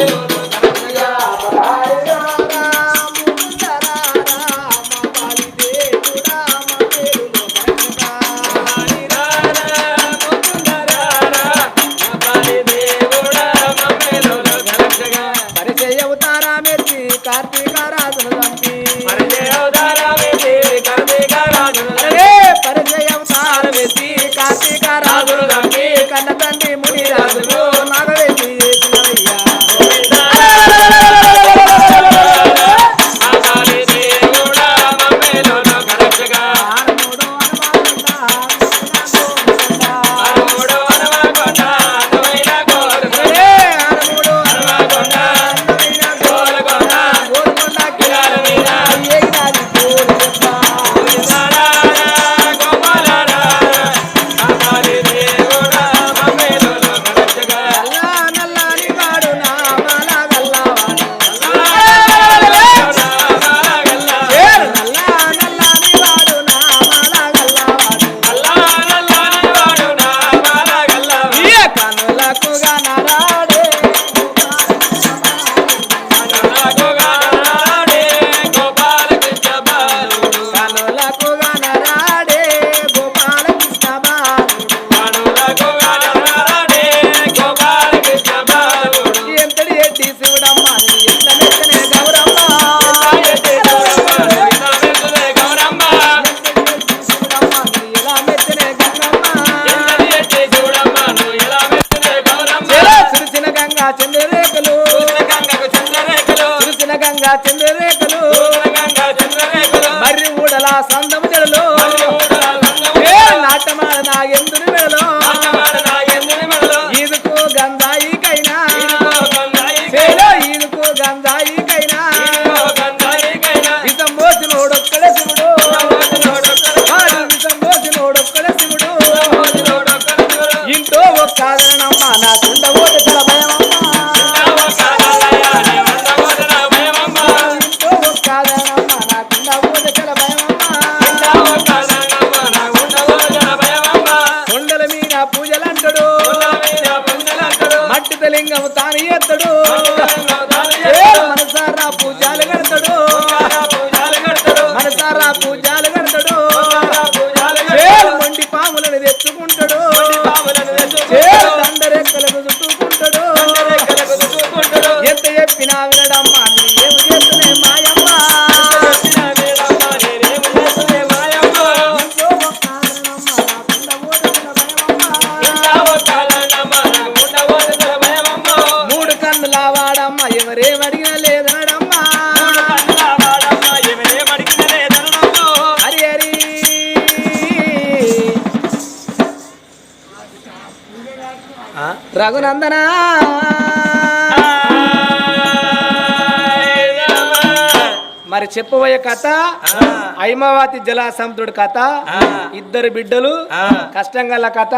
Hello. Raghunandana Raghunandana. మరి చెప్పబోయే కథ హైమావతి జలాసంతుడి కథ. ఇద్దరు బిడ్డలు కష్టం గల కథ.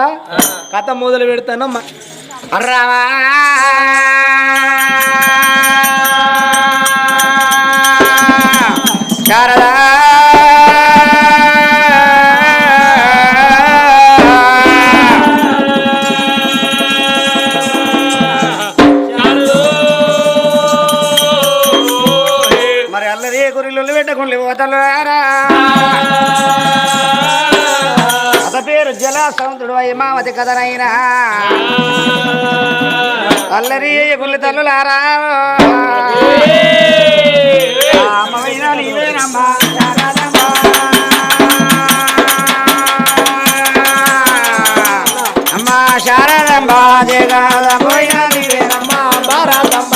కథ మొదలు పెడతాను. అర్రావా శారదా మరి అల్లది గురిలు పెట్టకుండా పోతారా ఇమావతి కథనైనా. అల్లరి గుల్లి తల్లులారా. అమ్మవైనా శారదంబా అమ్మా శారదమ్మా జగదమ్మ నీవేనమ్మా భారతమ్మ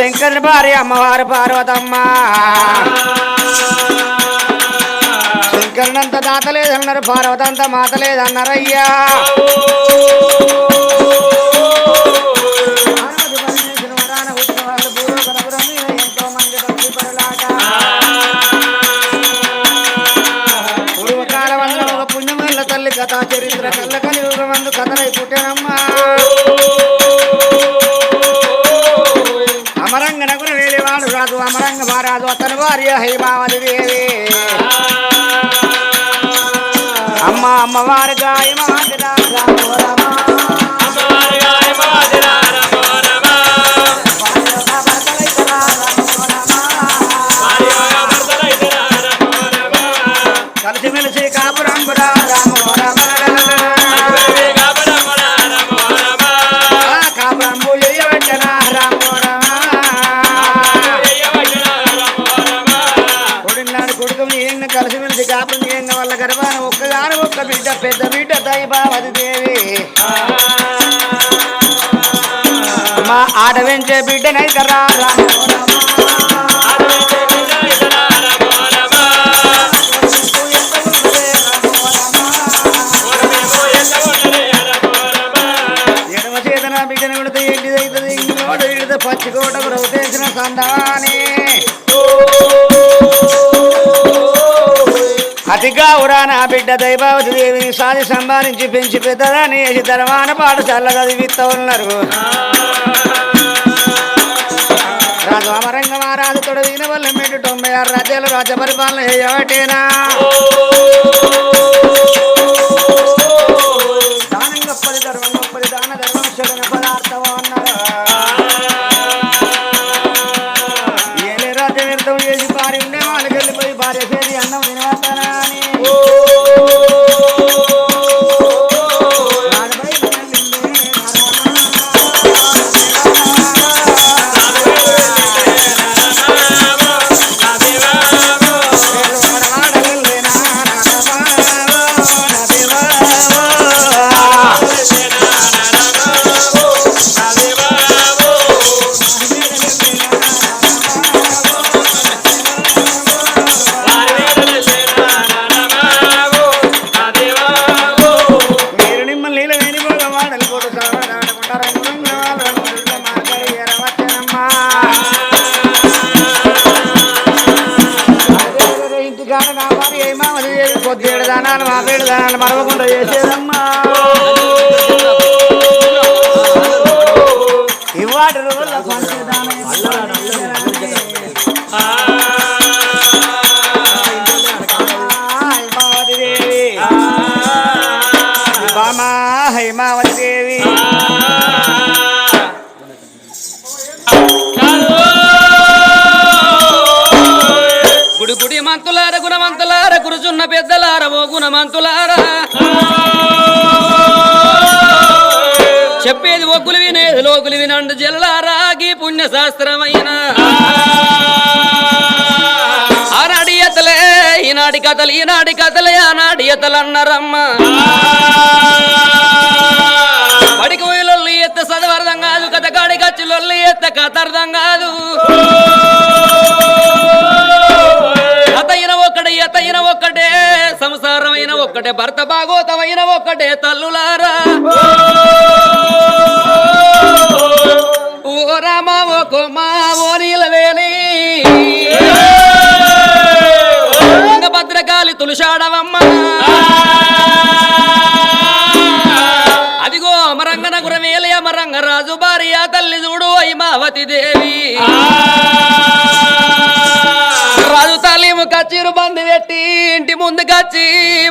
శంకరుని భార్య అమ్మవారు పార్వతమ్మ. శంకరునంత దాత లేదన్నారు పార్వతంత మాత భార్య హైమావతి దేవి. అమ్మ అమ్మవారి గాయమాది కలిసిమెలిసి ఏంటిదైతుంది ఇంకోటి ఇడితే పచ్చికోట రౌతేసిన సందాని అతిగా ఉరాన బిడ్డ దైవావతి దేవిని సాధి సంపాదించి పెంచి పెద్దదాన్ని వేసి ధర్మాన పాఠశాల చదివిస్తూ ఉన్నారు రాజు అమరంగ మహారాజు తొడగిన వల్ల మెట్టు తొంభై ఆరు రాజ్యాలు రాజ్య పరిపాలన చేయబట్టేనా ఏది పొద్దుేడు దానాలు మా పేడు దానాలు మరవకుండా చేసేదమ్మా. ఇవాటి రోజుల గుణమంతులార కురుచున్న పెద్దలార ఓ చెప్పేది ఒగ్గులు వినేది లోకులు వినండు జల్లారాగి పుణ్య శాస్త్రమైన ఆనాడి ఎతలే ఈనాటి కథలు ఈనాటి కథలే ఆనాడి ఎతలు అన్నారమ్మ పడికి పోయి ఎత్త చదవర్థం కాదు కథ కాడి కచ్చి ఎత్త కథ అర్థం కాదు. ఒక్కటే భర్త భాగోతమైన ఒక్కటే తల్లులారా. ఇంటి ముందుకొచ్చి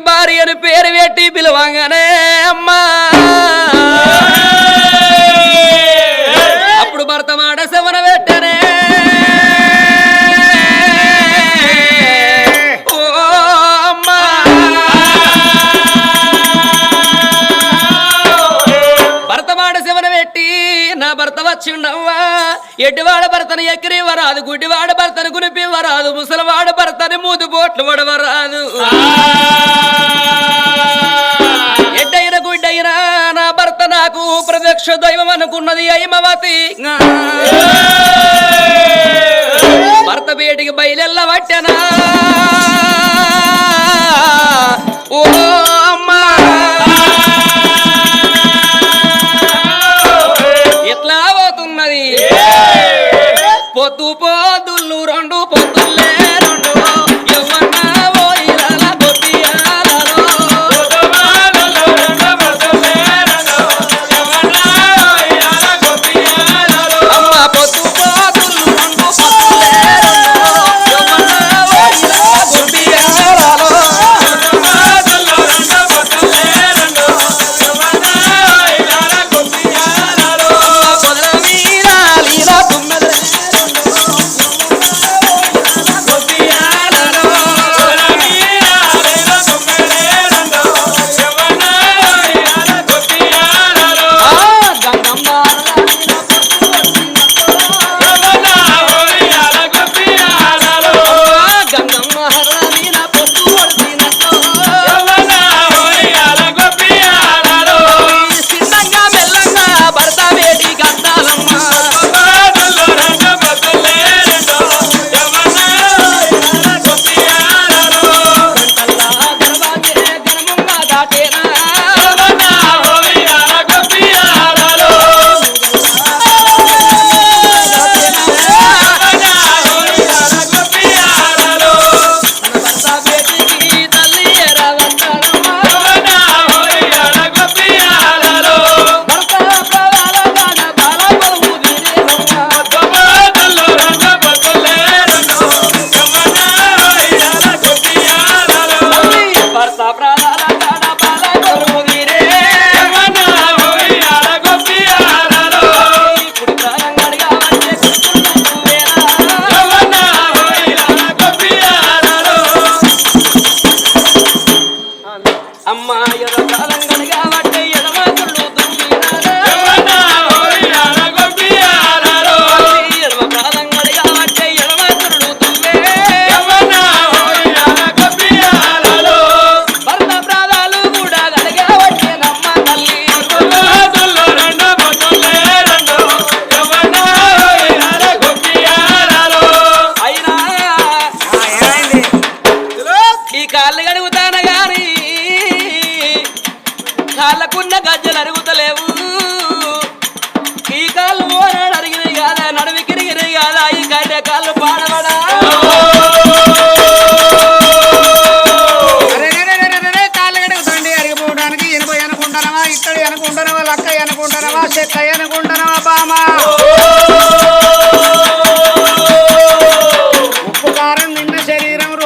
భార్యను పేరు పెట్టి పిలవంగానే అమ్మా! అప్పుడు భర్త మాట శవన పెట్టనే. భర్త మాట శివన పెట్టి నా భర్త వచ్చిండవు. ఎడ్డివాడ భర్తను ఎక్కిరివరాదు గుడ్డివాడ భర్తను గునిపి వరాదు ముసలివాడ భర్తను మూదు బోట్లు వడవరాదు ఎడ్డైన గుడ్డైనా నా భర్త నాకు ప్రత్యక్ష దైవం అనుకున్నది అయిమవతి భర్త వేటికి బయలెల్ల పట్టనా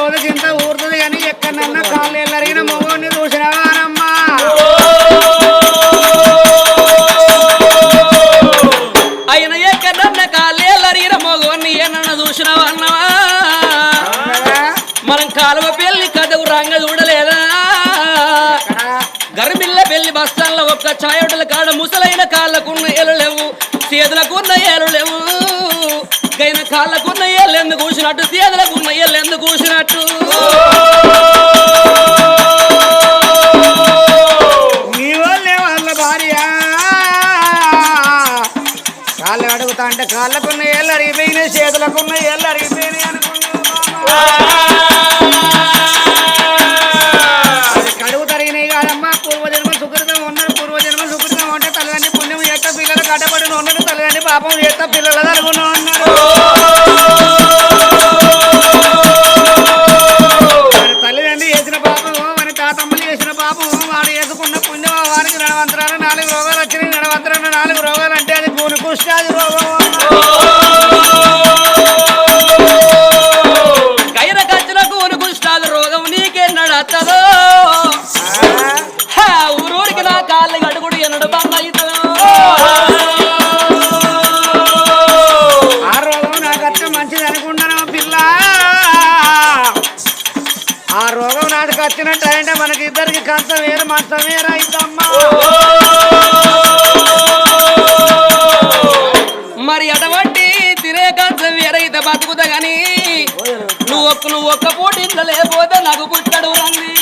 రోజు చింత ఊరుతుంది కానీ ఎక్కడన్నా కాళ్ళు ఎల్లరిగిన మొగోని చూసినవారమ్మా ఆయన ఎక్కడన్నా కాళ్ళు ఎల్లరిగిన మొగోని ఏనన్నా చూసినవన్నవా మనం కాలువ పెళ్ళి కథకు రంగ చూడలేదా? గర్భిల్ల పెళ్ళి బస్తాల్లో ఒక్క ఛాయటల కాడ ముసలైన కాళ్ళకున్న ఏలులేవు చేతులకున్న ఏలులేవు గైన కాళ్ళకున్న ఏళ్ళు ఎందుకు కూసినట్టు చేతులకున్న ఏళ్ళు ఎందుకు కూసినట్టు? కాళ్ళకున్న ఏళ్ళు అరిగిపోయినాయి చేతులకున్న ఏళ్ళు అరిగిపోయినాయి అనుకున్నాను కడుగు తరిగినాయి కాదమ్మా. పూర్వజన్మ సుకృతం ఉన్నారు పూర్వజన్మ సుకృతం. ఉంటే తల్లిదండ్రి పుణ్యం చేస్తా పిల్లలు కట్టబడిన ఉన్నారు తల్లిదండ్రి పాపం చేస్తా పిల్లలు తలుగున ఉన్నారు ఇక్కడికి వచ్చినట్టు మనకి ఇద్దరికి కంచం వేరు మంచం వేరు అయిద్దమ్మా. మరి అటువంటి తినే కంచం వేరైతే బతుకుతా గాని నువ్వు ఒక్క నువ్వు ఒక్క పూట ఇంట్లో లేకపోతే నాకు పుట్టడు రండి.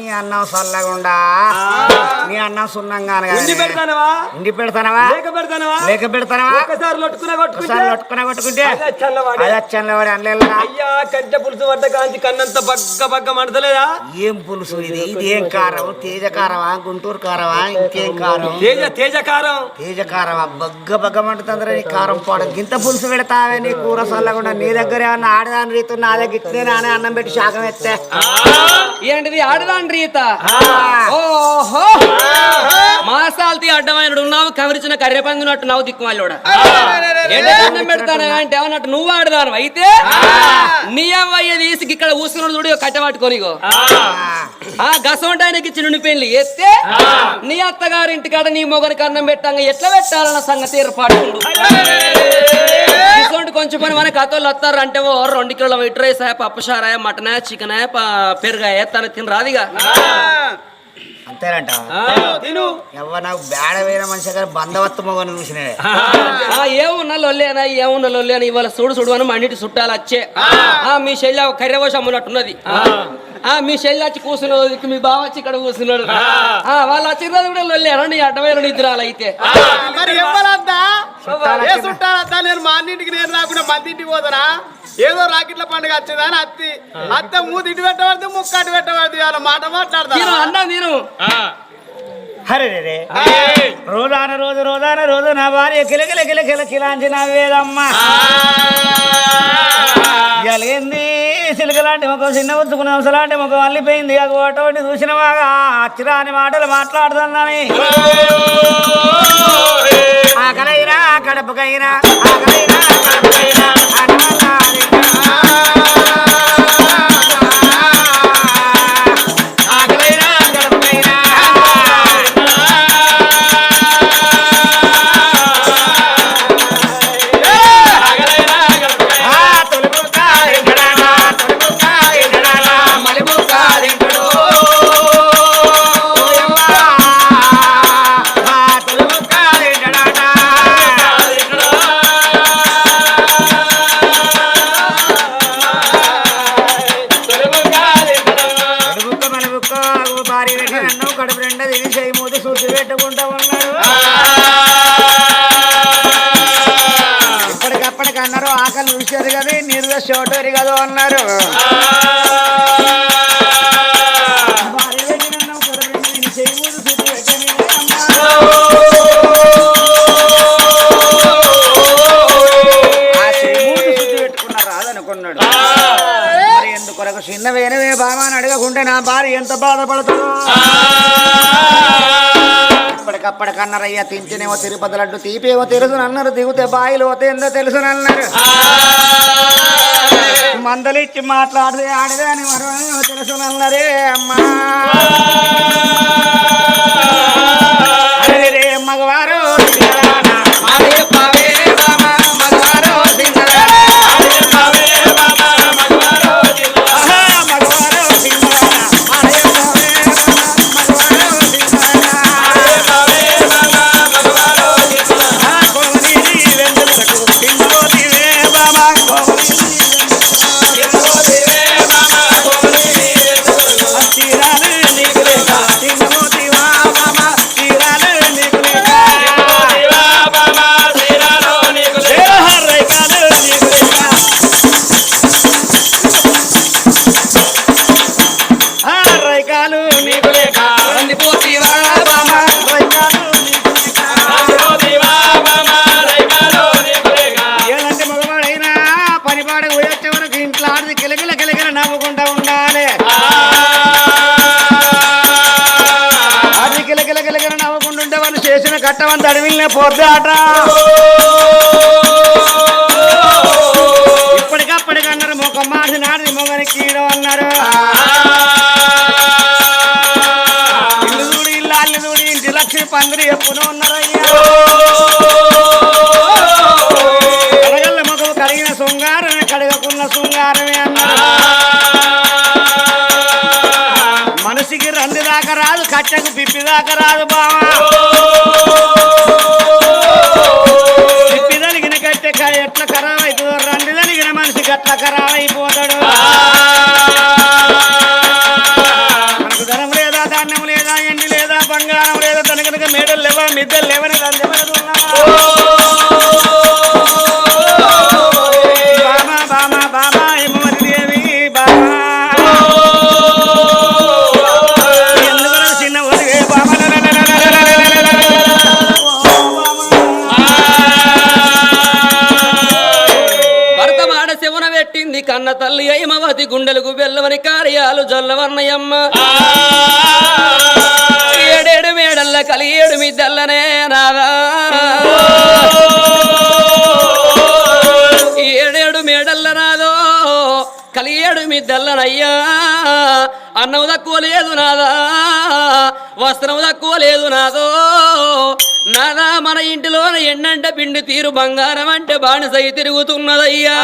అమ్మా అన్నం సున్నంగా ఉండి? పెడతానవా? ఇండి పెడతానవా? లేక పెడతానవా? లేక పెడతానవా? ఒక్కసారి లొట్టుకునే కొట్టుకుంటే? ఒకసారి లొట్టుకున కొట్టుకుంటే? అదే చల్లవాడే. అది అయ్యా పులుసు పడ్డ కాంచి కన్నంత బగ్గ బగ్గ మంటలేదా ఏం పులుసు ఇది? ఇది ఏం కారం? తేజ కారమా? గుంటూరు కారమా? ఇంకేం కారం? తేజ తేజ కారం. తేజ కారమా? బగ్గ బగ్గ మంటుతుందిరా నీ కారం పోవడం గింత పులుసు పెడతావే నీ కూర చల్లకుండా నీ దగ్గర ఏమన్నా ఆడదాని రీతి నా దగ్గర ఇట్లే నానే అన్నం పెట్టి శాఖం ఎత్తే. ఏంటిది? ఆడదాని రీత. ఓహో. మాసాల్తి అడ్డమైన ఉన్నావు కవరిచిన కర్రె పందినట్టు నవ్వు దిక్కుమాలోడా. పెడతాను అంటే ఏమన్నట్టు నువ్వు ఆడదాను అయితే నీ అవ్వయ్య తీసి ఇక్కడ ఊసుకున్నాడు చూడు కట్టె పట్టుకొని ఇగో. ఆ. గసంటానికి నుండి పెళ్ళి ఎత్తే నీ అత్తగారి ఇంటికాడ నీ మొగనికి అన్నం పెట్టంగా ఎట్లా పెట్టాలన్న సంగతి ఏర్పాటు ఉండు. కొంచెం పని మన కథలు వస్తారు అంటే ఓ రెండు కిలోల వైట్ రైస్ పప్పు సారాయ మటన్ చికెన్ పెరుగాయ తన తిని రాదిగా అంతేనంట. నాకు బేడ వేరే మనిషి గారు బంధవత్తు మొగను చూసినే ఆ ఏమున్నా లొల్లేనా ఏమున్నా లొల్లేనా ఇవాళ చూడు చూడు అని మండిటి చుట్టాలు వచ్చే. ఆ. మీ చెల్లి కర్రె పోసి అమ్మునట్టున్నది ఆ మీ చెల్లి వచ్చి కూర్చున్నది మీ బావ వచ్చి ఇక్కడ కూర్చున్నాడు ఆ. వాళ్ళు వచ్చిన కూడా లొల్లేనా నీ అడ్డమైన నిద్రాలు అయితే. చుట్టాలద్దా నేను మా అన్నింటికి నేను రాకుండా మందింటికి పోతానా ఏదో రాకెట్ల పండుగ వచ్చేదా అని అత్తి? అత్త మూతి ఇటు పెట్టబడితే ముక్క అటు పెట్టబడితే మాట మాట్లాడతా నేను అన్నా నేను హరే రే రే. రోజాన రోజు రోజాన రోజు నా భార్య కిలకిల కిలకిల కిలాంచి నవ్వేదమ్మా ఇలాంది సిలుకలాంటి ముఖం చిన్న ఉచ్చుకున్న అంశలాంటి ముఖం అల్లిపోయింది. అది అటువంటి చూసిన బాగా అచ్చిరాని మాటలు మాట్లాడుతుందని. ఆకలైనా కడపకైనా ఆకలైనా కడపకైనా మరి ఎందుకొరకు చిన్న వేనవే బామా అని అడగకుంటే నా భార్య ఎంత బాధపడుతుందో. ఇప్పటికప్పటికన్నారయ్యా తింటేనేమో తిరుపతి లడ్డు తీపేమో తెలుసు అన్నారు దిగుతే బాయిలు పోతే ఎంతో తెలుసు అన్నారు మందలిచ్చి మాట్లాడితే ఆడదే అని మరో తెలుసు అన్నారే అమ్మా. కట్టమంత అడవిలనే పోద్ది ఆట ఇప్పటికప్పటికన్నారు ముఖం మొగని అన్నారు. ఇల్లు చూడి ఇల్లు అల్లు చూడి ఇంటి లక్ష్మి పందిరి ఎప్పుడు ఉన్నారయ్యా కడగల్ల కడిగిన శృంగారమే కడగకున్న శృంగారమే అన్నారు. మనిషికి రంది దాకా రాదు కట్టకు పిప్పి దాకా రాదు బావా. శివన పెట్టింది కన్న తల్లి అయిమవతి గుండెలకు వెళ్ళవని కార్యాలు జల్లవర్ణయమ్మ. కలియేడు అన్నం తక్కువ లేదు నాదా. వస్త్రం తక్కువ లేదు నాదో. నాదా మన ఇంటిలోన ఎన్నంటే పిండి తీరు బంగారం అంటే బానిసై తిరుగుతున్నదయ్యా.